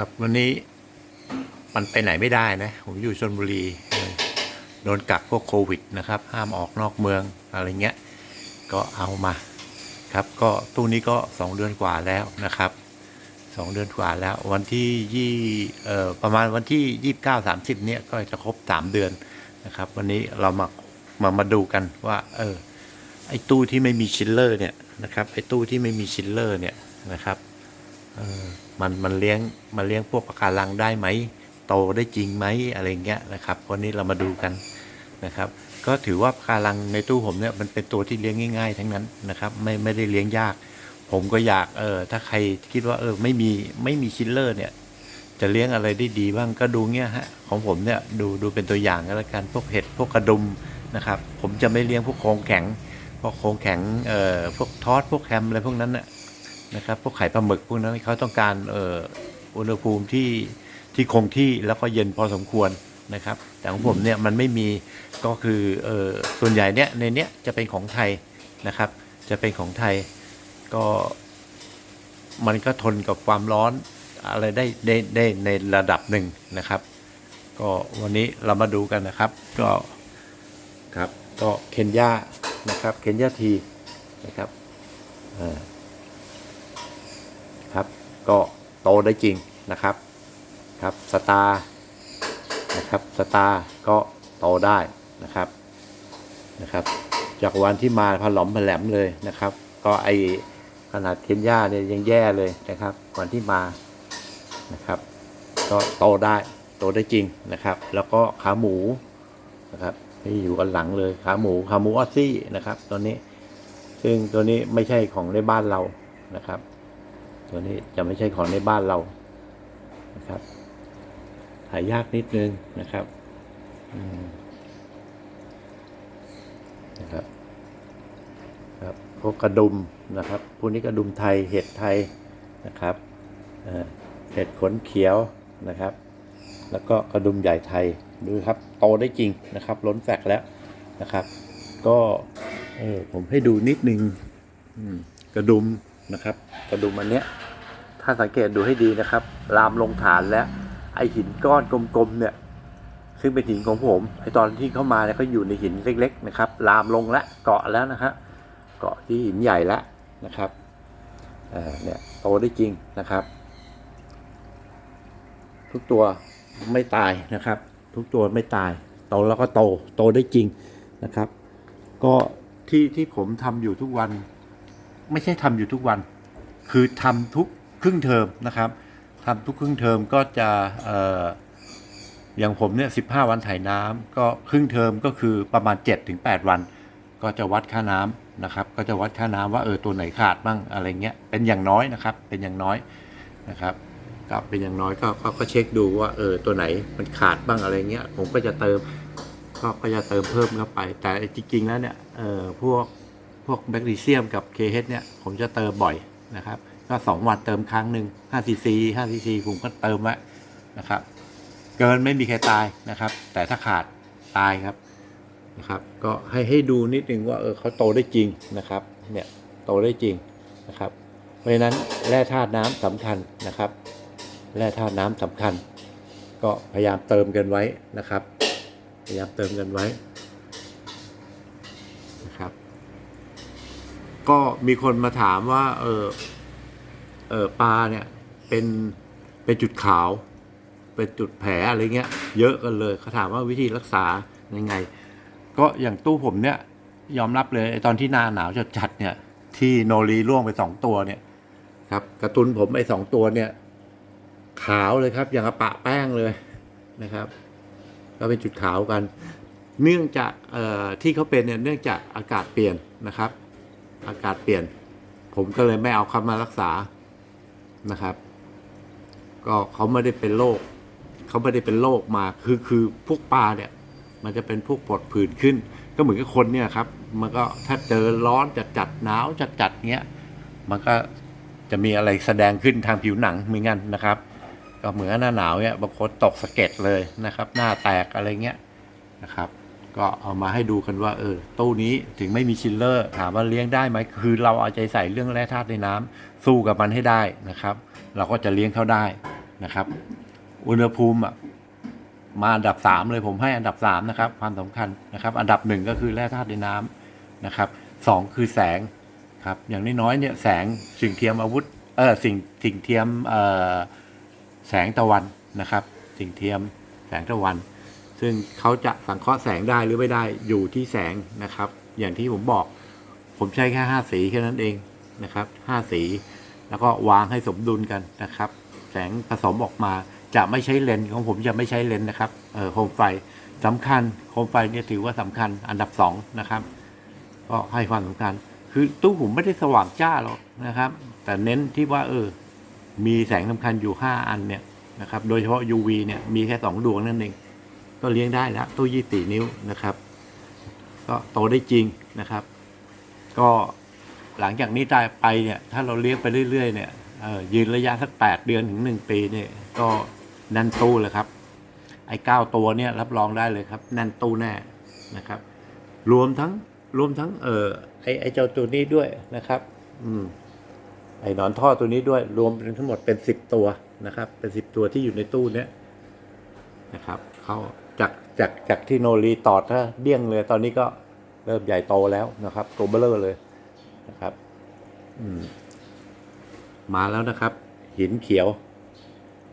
ครับวันนี้มันไปไหนไม่ได้นะ ผมอยู่ชนบุรีโดนกักพวกโควิดนะครับ ห้ามออกนอกเมืองอะไรเงี้ย ก็เอามาครับ ก็ตู้นี้ก็สองเดือนกว่าแล้วนะครับสองเดือนกว่าแล้ว วันที่ยี่เอ่อประมาณวันที่ยี่สิบเก้าสามสิบเนี่ยก็จะครบสามเดือนนะครับ วันนี้เรามามามาดูกันว่าเออไอ้ตู้ที่ไม่มีชิลเลอร์เนี่ยนะครับไอ้ตู้ที่ไม่มีชิลเลอร์เนี่ยนะครับ มันมันเลี้ยงมันเลี้ยงพวกปะการังได้ไหมโตได้จริงไหมอะไรเงี้ยนะครับวันนี้เรามาดูกันนะครับ ก็ถือว่าปะการังในตู้ผมเนี่ยมันเป็นตัวที่เลี้ยงง่าย ๆ ทั้งนั้นนะครับ ไม่ไม่ได้เลี้ยงยาก ผมก็อยากเออถ้าใครคิดว่าเออไม่มีไม่มีชิลเลอร์เนี่ยจะเลี้ยงอะไรได้ดีบ้างก็ดูเงี้ยฮะของผมเนี่ยดูดูเป็นตัวอย่างก็แล้วกันพวกเห็ดพวกกระดุมนะครับผมจะไม่เลี้ยงพวกโครงแข็งพวกโครงแข็งเอ่อพวกทอดพวกแฮมอะไรพวกนั้นน่ะ นะครับพวกไข่ปลาหมึกพวกนั้นเขาต้องการเอ่ออุณหภูมิที่ที่คงที่แล้วก็เย็นพอสมควรนะครับ แต่ของผมเนี่ยมันไม่มีก็คือเอ่อส่วนใหญ่เนี่ยในเนี้ยจะเป็นของไทยนะครับ จะเป็นของไทยก็มันก็ทนกับความร้อนอะไรได้ได้ได้ในระดับหนึ่งนะครับ ก็วันนี้เรามาดูกันนะครับ ก็ครับก็เคนยานะครับเคนยาทีนะครับอ่าครับ ก็โตได้จริงนะครับครับสตาร์นะครับสตาร์ก็โตได้นะครับนะครับ จากวันที่มาพลอมพลแหลมเลยนะครับ ก็ไอขนาดเคนยาเนี่ยยังแย่เลยนะครับวันที่มานะครับก็โตได้โตได้จริงนะครับ แล้วก็ขาหมูนะครับที่อยู่กันหลังเลยขาหมูขาหมูออสซี่นะครับตัวนี้ ซึ่งตัวนี้ไม่ใช่ของในบ้านเรานะครับ ตัวนี้จะไม่ใช่ของในบ้านเรานะครับหายากนิดนึงนะครับนะครับครับพวกกระดุมนะครับพวกนี้กระดุมไทยเห็ดไทยนะครับเห็ดขนเขียวนะครับ แล้วก็กระดุมใหญ่ไทยดูครับโตได้จริงนะครับ ล้นแฟกแล้วนะครับ ก็เออผมให้ดูนิดนึงกระดุม นะครับกระดุมอันเนี้ยถ้าสังเกตดูให้ดีนะครับ ลามลงฐานแล้วไอหินก้อนกลมๆเนี่ย ซึ่งเป็นหินของผมไอตอนที่เข้ามาเนี่ยก็อยู่ในหินเล็ก ๆ นะครับ ลามลงแล้วเกาะแล้วนะฮะเกาะที่หินใหญ่แล้วนะครับเเนี่ยโตได้จริงนะครับ ทุกตัวไม่ตายนะครับ ทุกตัวไม่ตายโตแล้วก็โตโตได้จริงนะครับ ก็ที่ที่ผมทำอยู่ทุกวัน ไม่ใช่ทำอยู่ทุกวัน คือทำทุกครึ่งเทอมนะครับทำทุกครึ่งเทอมก็จะออย่างผมเนี่ยสิบห้าวันถ่ายน้ำก็ครึ่งเทอมก็คือประมาณ7จ็ถึงแวัน ก็จะวัดค่าน้ำนะครับ ก็จะวัดค่าน้ำว่าเออตัวไหนขาดบ้างอะไรเงี้ยเป็นอย่างน้อยนะครับ เป็นอย่างน้อยนะครับก็เป็นอย่างน้อยก็ก็ก็เช็คดูว่าเออตัวไหนมันขาดบ้างอะไรเงี้ยผมก็จะเติมก็ก็จะเติมเพิ่มเข้าไป แต่จริงๆแล้วเนี่ยเออพวก พวกแมกนีเซียมกับ KH เนี่ย ผมจะเติมบ่อยนะครับ ก็สองวันเติมครั้งหนึ่ง5 cc 5 cc ผมก็เติมไว้นะครับ เกินไม่มีใครตายนะครับ แต่ถ้าขาดตายครับนะครับ ก็ให้ให้ดูนิดนึงว่าเออเขาโตได้จริงนะครับ เนี่ยโตได้จริงนะครับ เพราะฉะนั้นแร่ธาตุน้ำสำคัญนะครับ แร่ธาตุน้ำสำคัญ ก็พยายามเติมกันไว้นะครับ พยายามเติมกันไว้นะครับ ก็มีคนมาถามว่า เออเออปลาเนี่ย เป็นเป็นจุดขาว เป็นจุดแผลอะไรเงี้ย เยอะกันเลยเขาถามว่าวิธีรักษายังไง ก็อย่างตู้ผมเนี่ย ยอมรับเลยไอ้ตอนที่หนาหนาวจัดๆเนี่ย ที่โนรีร่วงไปสองตัวเนี่ย ครับกระตุนผมไอ้สองตัวเนี่ย ขาวเลยครับ อย่างกระปะแป้งเลยนะครับ ก็เป็นจุดขาวกัน เนื่องจากที่เขาเป็นเนี่ยเนื่องจากอากาศเปลี่ยนนะครับ อากาศเปลี่ยน ผมก็เลยไม่เอาเขามารักษานะครับ ก็เขาไม่ได้เป็นโรคเขาไม่ได้เป็นโรคมาคือคือพวกปลาเนี่ย มันจะเป็นพวกปวดผื่นขึ้น ก็เหมือนกับคนเนี่ยครับ มันก็ถ้าเจอร้อนจัดจัดหนาวจัดจัดเงี้ยมันก็จะมีอะไรแสดงขึ้นทางผิวหนังเหมือนกันนะครับ ก็เหมือนหน้าหนาวเนี่ยบางคนตกสะเก็ดเลยนะครับ หน้าแตกอะไรเงี้ยนะครับ ก็เอามาให้ดูกันว่าเออตู้นี้ถึงไม่มีชิลเลอร์ถามว่าเลี้ยงได้ไหมคือเราเอาใจใส่เรื่องแร่ธาตุในน้ำสู้กับมันให้ได้นะครับ เราก็จะเลี้ยงเขาได้นะครับ อุณหภูมิอะมาอันดับสามเลยผมให้อันดับสามนะครับ ความสำคัญนะครับ อันดับหนึ่งก็คือแร่ธาตุในน้ำนะครับสองคือแสงครับอย่างน้อยๆเนี่ยแสงสิ่งเทียมอาวุธเออสิ่งสิ่งเทียมเอ่อแสงตะวันนะครับ สิ่งเทียมแสงตะวัน ซึ่งเขาจะสังเคราะห์แสงได้หรือไม่ได้อยู่ที่แสงนะครับ อย่างที่ผมบอก ผมใช้แค่ห้าสีแค่นั้นเองนะครับห้าสี แล้วก็วางให้สมดุลกันนะครับ แสงผสมออกมาจะไม่ใช้เลนของผมจะไม่ใช้เลนนะครับเออโคมไฟสำคัญโคมไฟเนี่ยถือว่าสำคัญอันดับสองนะครับ ก็ให้ความสำคัญ คือตู้ผมไม่ได้สว่างจ้าหรอกนะครับ แต่เน้นที่ว่าเออ มีแสงสำคัญอยู่ห้าอันเนี่ยนะครับ โดยเฉพาะ UV เนี่ยมีแค่สองดวงนั่นเอง ก็เลี้ยงได้แล้วตู้ยี่สี่นิ้วนะครับ ก็โตได้จริงนะครับ ก็หลังจากนี้ตายไปเนี่ยถ้าเราเลี้ยงไปเรื่อยๆเนี่ยยืนระยะสักแปดเดือนถึงหนึ่งปีเนี่ยก็แน่นตู้เลยครับ ไอ้เก้าตัวเนี่ยรับรองได้เลยครับแน่นตู้แน่นะครับ รวมทั้งรวมทั้งเออไอ้ไอ้เจ้าตัวนี้ด้วยนะครับ อืมไอ้หนอนท่อตัวนี้ด้วย รวมเป็นทั้งหมดเป็นสิบตัวนะครับ เป็นสิบตัวที่อยู่ในตู้เนี้ยนะครับ เขา จากจากจากที่โนรีตอดถ้าเดี้ยงเลย ตอนนี้ก็เริ่มใหญ่โตแล้วนะครับตัวเบลเลอร์เลยนะครับอืมมาแล้วนะครับ หินเขียว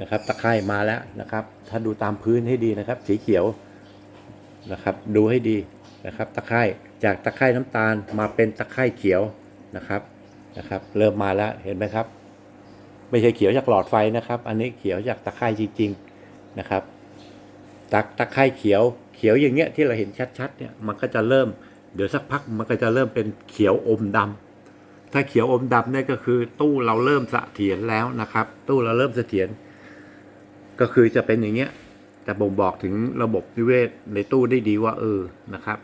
นะครับ ตะไคร่มาแล้วนะครับ ถ้าดูตามพื้นให้ดีนะครับ สีเขียวนะครับ ดูให้ดีนะครับ ตะไคร่จากตะไคร่น้ำตาลมาเป็นตะไคร่เขียวนะครับนะครับ เริ่มมาแล้วเห็นไหมครับ ไม่ใช่เขียวจากหลอดไฟนะครับ อันนี้เขียวจากตะไคร่จริง ๆ นะครับ จากตะไคร่เขียวเขียวอย่างเงี้ยที่เราเห็นชัดๆเนี่ยมันก็จะเริ่มเดี๋ยวสักพักมันก็จะเริ่มเป็นเขียวอมดำถ้าเขียวอมดำเนี่ยก็คือตู้เราเริ่มเสถียรแล้วนะครับ ตู้เราเริ่มเสถียรก็คือจะเป็นอย่างเงี้ยจะบ่งบอกถึงระบบนิเวศในตู้ได้ดีว่าเออนะครับ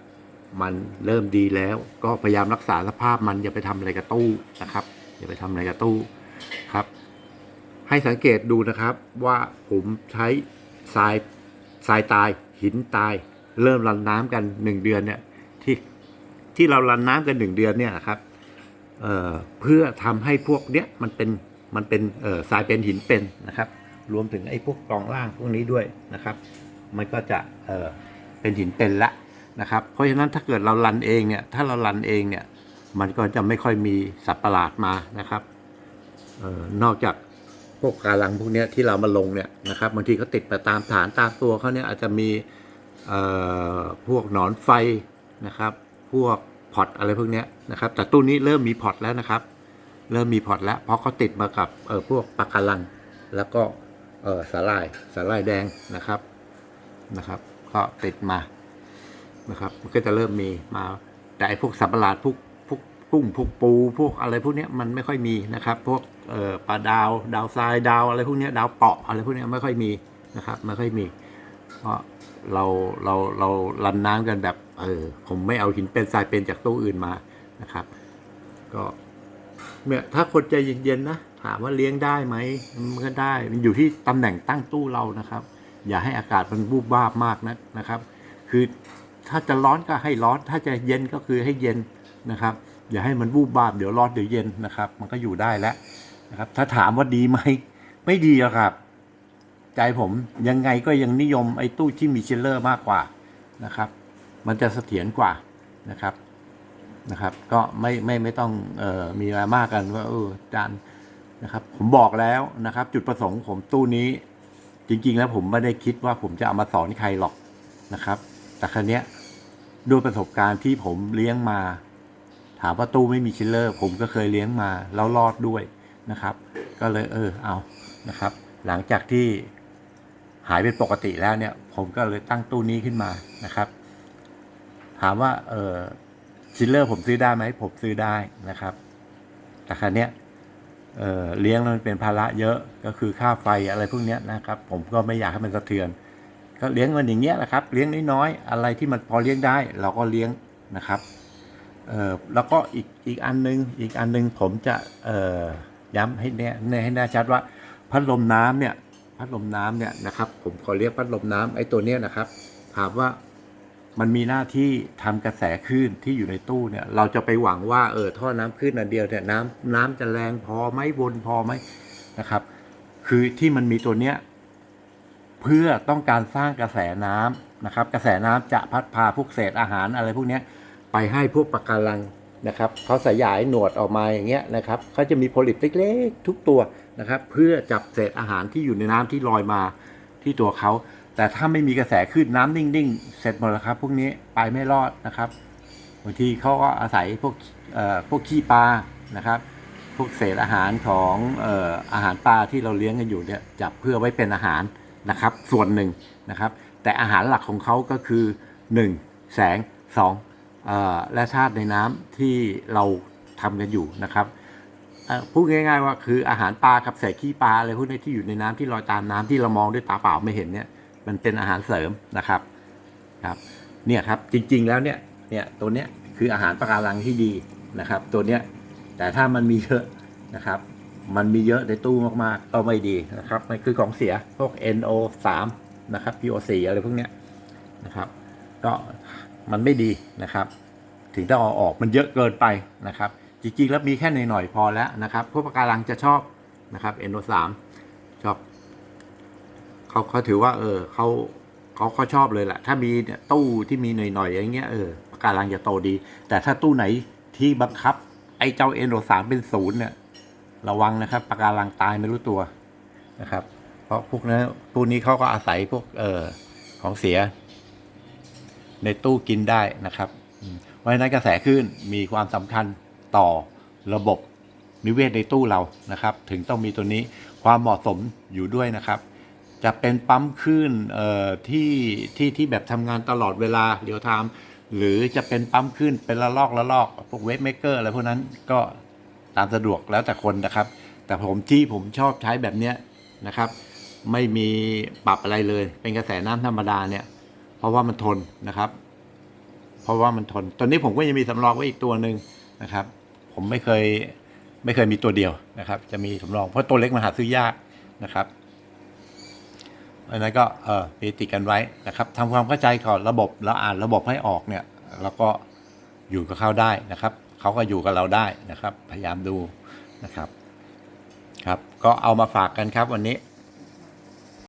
มันเริ่มดีแล้วก็พยายามรักษาสภาพมันอย่าไปทำอะไรกับตู้นะครับ อย่าไปทำอะไรกับตู้ครับ ให้สังเกตดูนะครับว่าผมใช้ทราย ทรายตายหินตาย เริ่มรันน้ำกันหนึ่งเดือนเนี่ยที่ที่เรารันน้ำกันหนึ่งเดือนเนี่ยนะครับเเพื่อทำให้พวกเนี้ยมันเป็นมันเป็นทรายเป็นหินเป็นนะครับ รวมถึงไอ้พวกกรองล่างพวกนี้ด้วยนะครับ มันก็จะเออเป็นหินเป็นละนะครับ เพราะฉะนั้นถ้าเกิดเรารันเองเนี่ยถ้าเรารันเองเนี่ยมันก็จะไม่ค่อยมีสัตว์ประหลาดมานะครับออนอกจาก พวกกาลังพวกนี้ที่เรามาลงเนี่ยนะครับบางทีเขาติดไปตามฐานตามตัวเขาเนี่ยอาจจะมีพวกหนอนไฟนะครับ พวกพอตอะไรพวกนี้นะครับ แต่ตู้นี้เริ่มมีพอตแล้วนะครับ เริ่มมีพอตแล้วเพราะเขาติดมากับพวกปลาการัง แล้วก็สาหร่ายสาหร่ายแดงนะครับนะครับ ก็ติดมานะครับ มันก็จะเริ่มมีมาแต่ไอ้พวกสัตว์ประหลาดพวกพวกกุ้งพวกปู พวกอะไรพวกนี้มันไม่ค่อยมีนะครับ พวก ปลาดาว ดาวทรายดาวอะไรพวกนี้ดาวเปาะอะไรพวกนี้ไม่ค่อยมีนะครับไม่ค่อยมี เพราะเราเราเรารันน้ำกันแบบเออผมไม่เอาหินเป็นทรายเป็นจากตู้อื่นมานะครับ ก็เนี่ยถ้าคนใจเย็นๆนะถามว่าเลี้ยงได้ไหมมันก็ได้ มันอยู่ที่ตำแหน่งตั้งตู้เรานะครับ อย่าให้อากาศมันวูบวาบมากนะนะครับ คือถ้าจะร้อนก็ให้ร้อน ถ้าจะเย็นก็คือให้เย็นนะครับ อย่าให้มันวูบวาบเดี๋ยวร้อนเดี๋ยวเย็นนะครับ มันก็อยู่ได้แล้ว นะครับ ถ้าถามว่าดีไหมไม่ดีหรอกครับ ใจผมยังไงก็ยังนิยมไอ้ตู้ที่มีเชลเลอร์มากกว่านะครับ มันจะเสถียรกว่านะครับนะครับ ก็ไม่ไม่ไม่ต้องเอ่อมีอะไรมากกันว่าเออจานนะครับ ผมบอกแล้วนะครับ จุดประสงค์ผมตู้นี้จริง ๆ แล้วผมไม่ได้คิดว่าผมจะเอามาสอนใครหรอกนะครับ แต่ครั้เนี้ยด้วยประสบการณ์ที่ผมเลี้ยงมา ถามว่าตู้ไม่มีชิลเลอร์ ผมก็เคยเลี้ยงมาแล้วรอดด้วย นะครับ ก็เลยเออเอานะครับ หลังจากที่หายเป็นปกติแล้วเนี่ย ผมก็เลยตั้งตู้นี้ขึ้นมานะครับ ถามว่าเออชิลเลอร์ผมซื้อได้ไหมผมซื้อได้นะครับ แต่ครั้เนี้ยเออเลี้ยงมันเป็นภาระเยอะก็คือค่าไฟอะไรพวกเนี้ยนะครับ ผมก็ไม่อยากให้มันสะเทือน ก็เลี้ยงมันอย่างเงี้ยแหละครับ เลี้ยงน้อยๆอะไรที่มันพอเลี้ยงได้ เราก็เลี้ยงนะครับเออแล้วก็อีกอีกอันนึงอีกอันนึงผมจะเออ ย้ำให้แน่ให้แน่ชัดว่าพัดลมน้ำเนี่ยพัดลมน้ำเนี่ยนะครับผมขอเรียกพัดลมน้ำไอ้ตัวเนี้ยนะครับ ถามว่ามันมีหน้าที่ทำกระแสคลื่นที่อยู่ในตู้เนี่ย เราจะไปหวังว่าเออท่อน้ำคลื่นอันเดียวเนี่ยน้ำน้ำจะแรงพอไหมวนพอไหมนะครับ คือที่มันมีตัวเนี้ยเพื่อต้องการสร้างกระแสน้ำนะครับ กระแสน้ำจะพัดพาพวกเศษอาหารอะไรพวกเนี้ยไปให้พวกปะการัง นะครับเขาสยายหนวดออกมาอย่างเงี้ยนะครับเขาจะมีโพลิปเล็กๆ ทุกตัวนะครับ เพื่อจับเศษอาหารที่อยู่ในน้ำที่ลอยมาที่ตัวเขา แต่ถ้าไม่มีกระแสขึ้นน้ำนิ่งๆ เสร็จหมดแล้วครับ พวกนี้ไปไม่รอดนะครับบางทีเขาก็อาศัยพวกพวกขี้ปลานะครับ พวกเศษอาหารของอออาหารปลาที่เราเลี้ยงกันอยู่เนี่ยจับเพื่อไว้เป็นอาหารนะครับ ส่วนหนึ่งนะครับ แต่อาหารหลักของเขาก็คือ 1. แสง 2. และธาตุในน้ำที่เราทำกันอยู่นะครับพูดง่าย ๆ ว่าคืออาหารปลากับเศษขี้ปลาอะไรพวกนี้ที่อยู่ในน้ำที่ลอยตามน้ำที่เรามองด้วยตาเปล่าไม่เห็นเนี่ยมันเป็นอาหารเสริมนะครับครับเนี่ยครับจริงๆแล้วเนี่ยเนี่ยตัวเนี้ยคืออาหารปะการังที่ดีนะครับ ตัวเนี้ยแต่ถ้ามันมีเยอะนะครับ มันมีเยอะในตู้มากๆก็ไม่ดีนะครับมันคือของเสียพวก NO3 นะครับ PO4 อะไรพวกเนี้ยนะครับ ก็ มันไม่ดีนะครับ ถึงต้องเอาออกมันเยอะเกินไปนะครับ จริงๆแล้วมีแค่หน่อยๆพอแล้วนะครับพวกปะการังจะชอบนะครับ NO3 ชอบเขาเขาถือว่า เออเขาเขาเขาชอบเลยแหละถ้ามีเนี่ยตู้ที่มีหน่อยๆอย่างเงี้ยเออปะการังจะโตดี แต่ถ้าตู้ไหนที่บังคับ ไอ้เจ้า NO3 เป็นศูนย์เนี่ยระวังนะครับปะการังตายไม่รู้ตัวนะครับ เพราะพวกนั้นพวกนี้เขาก็อาศัยพวกเออของเสีย ในตู้กินได้นะครับเพราะฉะนั้นกระแสคลื่นมีความสำคัญต่อระบบนิเวศในตู้เรานะครับ ถึงต้องมีตัวนี้ความเหมาะสมอยู่ด้วยนะครับ จะเป็นปั๊มคลื่นที่ที่ที่แบบทำงานตลอดเวลาเดียวไทม์หรือจะเป็นปั๊มคลื่นเป็นละลอกละลอกพวกเวฟเมกเกอร์อะไรพวกนั้นก็ตามสะดวกแล้วแต่คนนะครับ แต่ผมที่ผมชอบใช้แบบเนี้ยนะครับ ไม่มีปรับอะไรเลย เป็นกระแสน้ำธรรมดาเนี่ย เพราะว่ามันทนนะครับ เพราะว่ามันทน ตอนนี้ผมก็ยังมีสำรองไว้อีกตัวหนึ่งนะครับ ผมไม่เคยไม่เคยมีตัวเดียวนะครับ จะมีสำรองเพราะตัวเล็กมันหาซื้อยากนะครับเพราะฉะนั้นก็เออมีติดกันไว้นะครับทำความเข้าใจก่อนระบบแล้วอ่านระบบให้ออกเนี่ยแล้วก็อยู่กับเขาได้นะครับเขาก็อยู่กับเราได้นะครับ พยายามดูนะครับ ครับ ก็เอามาฝากกันครับวันนี้